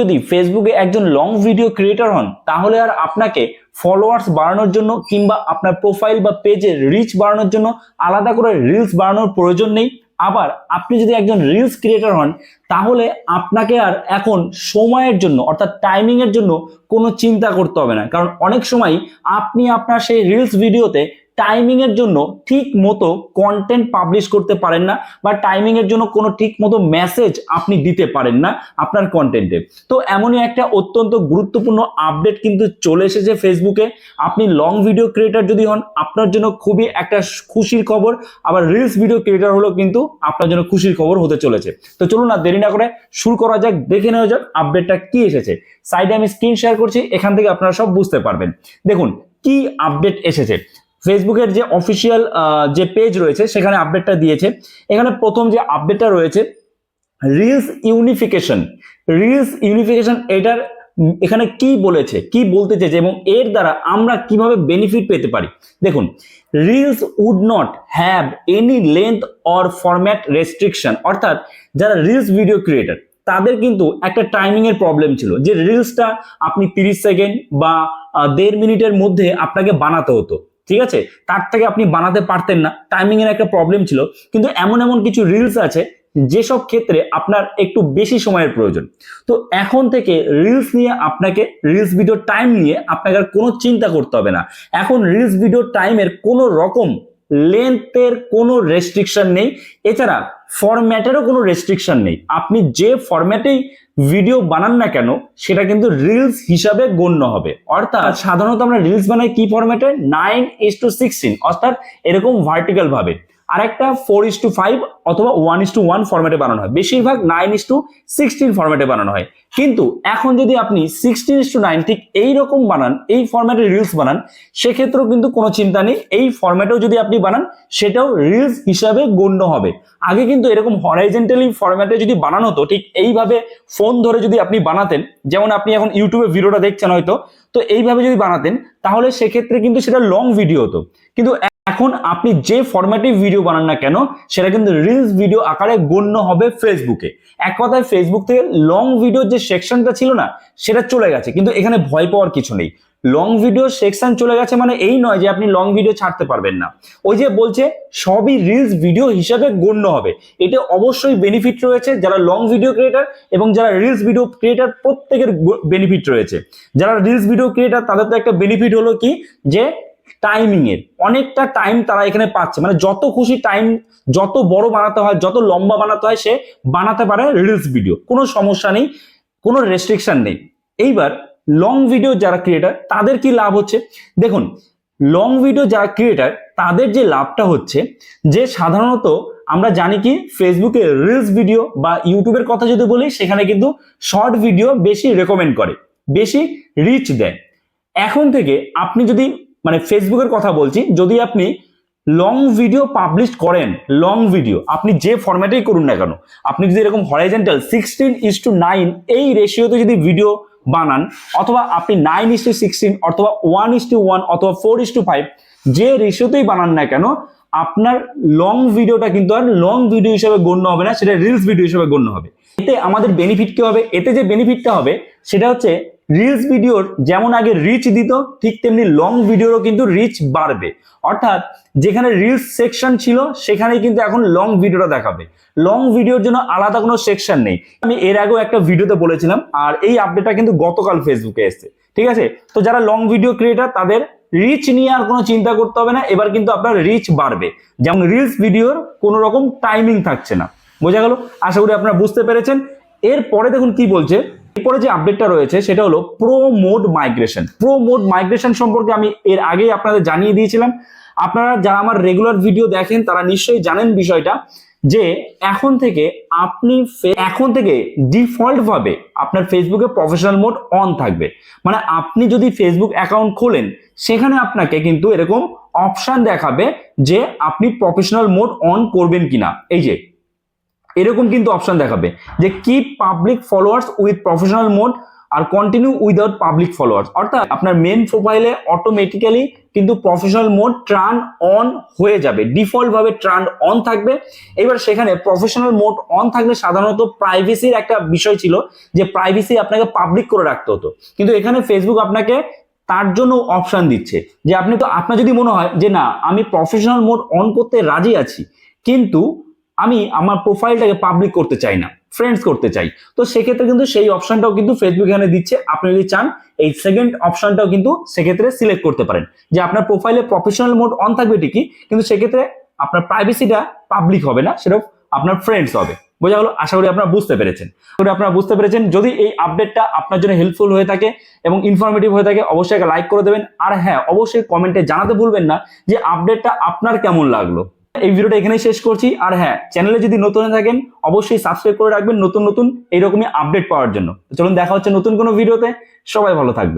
যদি ফেসবুকে একজন লং ভিডিও ক্রিয়েটর হন, তাহলে আর আপনাকে ফলোয়ার্স বাড়ানোর জন্য কিংবা আপনার প্রোফাইল বা পেজের রিচ বাড়ানোর জন্য আলাদা করে রিলস বাড়ানোর প্রয়োজন নেই। আবার আপনি যদি একজন রিলস ক্রিয়েটর হন, তাহলে আপনাকে আর এখন সময়ের জন্য, অর্থাৎ টাইমিং এর জন্য কোনো চিন্তা করতে হবে না। কারণ অনেক সময় আপনি আপনার সেই রিলস ভিডিওতে টাইমিং এর জন্য ঠিক মতো কন্টেন্ট পাবলিশ করতে পারেন না বা টাইমিং এর জন্য কোনো ঠিক মতো মেসেজ আপনি দিতে পারেন না আপনার কন্টেন্টে তো এমনই একটা অত্যন্ত গুরুত্বপূর্ণ আপডেট কিন্তু চলে এসেছে ফেসবুকে আপনি লং ভিডিও ক্রিয়েটার যদি হন, আপনার জন্য খুবই একটা খুশির খবর। আবার রিলস ভিডিও ক্রিয়েটার হলেও কিন্তু আপনার জন্য খুশির খবর হতে চলেছে। তো চলুন না, দেরি না করে শুরু করা যাক, দেখে নেওয়া যাক আপডেটটা কি এসেছে। সাইডে আমি স্ক্রিন শেয়ার করছি, এখান থেকে আপনারা সব বুঝতে পারবেন। দেখুন, কি আপডেট এসেছে? ফেসবুকের যে অফিসিয়াল যে পেজ রয়েছে, সেখানে আপডেটটা দিয়েছে। এখানে প্রথম যে আপডেটটা রয়েছে রিলস ইউনিফিকেশন রিলস ইউনিফিকেশন এটার এখানে কি বলেছে, কি বলতে চেয়েছে এবং এর দ্বারা আমরা কীভাবে বেনিফিট পেতে পারি? দেখুন reels would not have any length or format restriction অর্থাৎ, যারা রিলস ভিডিও ক্রিয়েটার তাদের কিন্তু একটা টাইমিং এর প্রবলেম ছিল যে রিলসটা আপনি তিরিশ সেকেন্ড বা দেড় মিনিটের মধ্যে আপনাকে বানাতে হতো। ঠিক আছে? তার থেকে আপনি বানাতে পারতেন না। টাইমিং এর একটা প্রবলেম ছিল। কিন্তু এমন এমন কিছু রিলস আছে, যেসব ক্ষেত্রে আপনার একটু বেশি সময়ের প্রয়োজন। তো এখন থেকে রিলস নিয়ে আপনাকে রিলস ভিডিও টাইম নিয়ে আপনাকে আর কোনো চিন্তা করতে হবে না। এখন রিলস ভিডিও টাইমের কোনো রকম লেন্থের কোনো রেস্ট্রিকশন নেই। এছাড়া ফরম্যাটেরও কোনো রেস্ট্রিকশন নেই। আপনি যে ফরম্যাটেই ভিডিও বানান না কেন, সেটা কিন্তু রিলস হিসাবে গণ্য হবে। অর্থাৎ সাধারণত আমরা রিলস বানাই কি ফরম্যাটে নাইন ইস টু সিক্সটিন অর্থাৎ এরকম ভার্টিক্যাল ভাবে। আরেকটা ফোর ইস টু ফাইভ অথবা ওয়ান ইস টু ওয়ান ফরম্যাটে বানানো হয়। বেশিরভাগ নাইন ইস টু সিক্সটিন ফরম্যাটে বানানো হয়। কিন্তু এখন যদি আপনি সিক্সটিন ইস টু নাইন ঠিক এইরকম বানান, এই ফরম্যাটে রিলস বানান, সেক্ষেত্রেও কিন্তু কোনো চিন্তা নেই। এই ফরম্যাটেও যদি আপনি বানান, সেটাও রিলস হিসাবে গণ্য হবে। আগে কিন্তু এরকম হরাইজেন্টালি ফরম্যাটে যদি বানানো হতো, ঠিক এইভাবে ফোন ধরে যদি আপনি বানাতেন, যেমন আপনি এখন ইউটিউবে ভিডিওটা দেখছেন হয়তো তো এইভাবে যদি বানাতেন, তাহলে সেক্ষেত্রে কিন্তু সেটা লং ভিডিও হতো। কিন্তু এখন আপনি যে ফরম্যাটে ভিডিও বানান না কেন, সেটা কিন্তু রিলস ভিডিও আকারে গণ্য হবে ফেসবুকে এক কথায় ফেসবুক থেকে লং ভিডিও যে সেকশনটা ছিল না, সেটা চলে গেছে। কিন্তু এখানে ভয় পাওয়ার কিছু নেই। লং ভিডিও সেকশন চলে গেছে মানে এই নয় যে আপনি লং ভিডিও ছাড়তে পারবেন না। ওই যে বলছে, সবই রিলস ভিডিও হিসাবে গণ্য হবে। এটা অবশ্যই বেনিফিট রয়েছে যারা লং ভিডিও ক্রিয়েটার এবং যারা রিলস ভিডিও ক্রিয়েটার প্রত্যেকের বেনিফিট রয়েছে। যারা রিলস ভিডিও ক্রিয়েটার তাদের তো একটা বেনিফিট হলো কি? যে টাইমিং এর। অনেকটা টাইম তারা এখানে পাচ্ছে। মানে যত খুশি টাইম যত বড় বানাতে হয়, যত লম্বা বানাতে হয়, সে বানাতে পারে রিলস ভিডিও কোনো সমস্যা নেই, কোনো রেস্ট্রিকশন নেই। এইবার লং ভিডিও যারা ক্রিয়েটার তাদের কি লাভ হচ্ছে? দেখুন লং ভিডিও যারা ক্রিয়েটার তাদের যে লাভটা হচ্ছে, যে সাধারণত আমরা জানি কি ফেসবুকে রিলস ভিডিও বা ইউটিউবের কথা যদি বলি, সেখানে কিন্তু শর্ট ভিডিও বেশি রেকমেন্ড করে, বেশি রিচ দেয়। এখন থেকে আপনি যদি মানে ফেসবুকের কথা বলছি, যদি আপনি লং ভিডিও পাবলিশ করেন লং ভিডিও আপনি যে ফরম্যাটেই করুন না কেন, আপনি যদি এরকম horizontal sixteen is to nine এই রেশিওতে যদি ভিডিও বানান, অথবা আপনি নাইন ইস টু সিক্সটিন অথবা ওয়ান ইস টু ওয়ান অথবা ফোর ইস টু ফাইভ যে রেশিওতেই বানান না কেন, আপনার লং ভিডিওটা কিন্তু আর লং ভিডিও হিসেবে গণ্য হবে না, সেটা রিলস ভিডিও হিসেবে গণ্য হবে। এতে আমাদের বেনিফিট কি হবে? এতে যে বেনিফিটটা হবে, সেটা হচ্ছে রিলস ভিডিওর যেমন আগে রিচ দিত, ঠিক তেমনি লং ভিডিওরও কিন্তু রিচ বাড়বে। অর্থাৎ যেখানে রিলস সেকশন ছিল সেখানে কিন্তু এখন লং ভিডিওটা দেখাবে। লং ভিডিওর জন্য আলাদা কোনো সেকশন নেই। আমি এর আগেও একটা ভিডিওতে বলেছিলাম, আর এই আপডেটটা কিন্তু গতকাল ফেসবুকে এসছে। ঠিক আছে? তো যারা লং ভিডিও ক্রিয়েটার তাদের রিচ নিয়ে আর কোনো চিন্তা করতে হবে না। এবার কিন্তু আপনার রিচ বাড়বে। যেমন রিলস ভিডিওর কোনো রকম টাইমিং থাকছে না। বোঝা গেল? আশা করি আপনারা বুঝতে পেরেছেন। এরপরে দেখুন কি বলছে। এরপরে যে আপডেটটা রয়েছে, সেটা হলো pro mode migration pro mode migration সম্পর্কে আমি এর আগেই আপনাদের জানিয়ে দিয়েছিলাম। আপনারা যারা আমার রেগুলার ভিডিও দেখেন, তারা নিশ্চয়ই জানেন বিষয়টা যে এখন থেকে আপনি এখন থেকে ডিফল্ট ভাবে আপনার ফেসবুকে প্রফেশনাল মোড অন থাকবে। মানে আপনি যদি ফেসবুক অ্যাকাউন্ট খোলেন, সেখানে আপনাকে কিন্তু এরকম অপশান দেখাবে যে আপনি প্রফেশনাল মোড অন করবেন কিনা। এই যে এরকম কিন্তু অপশন দেখাবে যে keep public followers with professional mode R continue without public followers অর্থাৎ আপনার মেন প্রোফাইলে অটোমেটিক্যালি কিন্তু প্রফেশনাল মোড ট্রান অন হয়ে যাবে। ডিফল্ট ভাবে ট্রান অন থাকবে। এবার সেখানে প্রফেশনাল মোড অন থাকলে সাধারণত প্রাইভেসির একটা বিষয় ছিল যে প্রাইভেসি আপনাকে পাবলিক করে রাখতে হতো। কিন্তু এখানে ফেসবুক আপনাকে তার জন্য অপশন দিচ্ছে যে আপনি তো, আপনার যদি মনে হয় যে না, আমি প্রফেশনাল মোড অন করতে রাজি আছি, কিন্তু আমি আমার প্রোফাইলটাকে পাবলিক করতে চাই না ফ্রেন্ডস করতে চাই। তো সেক্ষেত্রে কিন্তু সেই অপশনটাও কিন্তু ফেসবুক এখানে দিচ্ছে। আপনি যদি চান, এই সেকেন্ড অপশনটাও কিন্তু সেক্ষেত্রে সিলেক্ট করতে পারেন। যে আপনার প্রোফাইলে প্রফেশনাল মোড অন থাকবে ঠিকই, কিন্তু সেক্ষেত্রে আপনার প্রাইভেসিটা পাবলিক হবে না সেটা আপনার ফ্রেন্ডস হবে। বোঝা গেল? আশা করি আপনারা বুঝতে পেরেছেন। আপনারা বুঝতে পেরেছেন। যদি এই আপডেটটা আপনার জন্য হেল্পফুল হয়ে থাকে এবং ইনফরমেটিভ হয়ে থাকে, অবশ্যই লাইক করে দেবেন। আর হ্যাঁ অবশ্যই কমেন্টে জানাতে ভুলবেন না যে আপডেটটা আপনার কেমন লাগল। এই ভিডিওটা এখানেই শেষ করছি। আর হ্যাঁ চ্যানেলে যদি নতুন থাকেন, অবশ্যই সাবস্ক্রাইব করে রাখবেন নতুন নতুন, এইরকমই আপডেট পাওয়ার জন্য। চলুন, দেখা হচ্ছে নতুন কোনো ভিডিওতে। সবাই ভালো থাকবে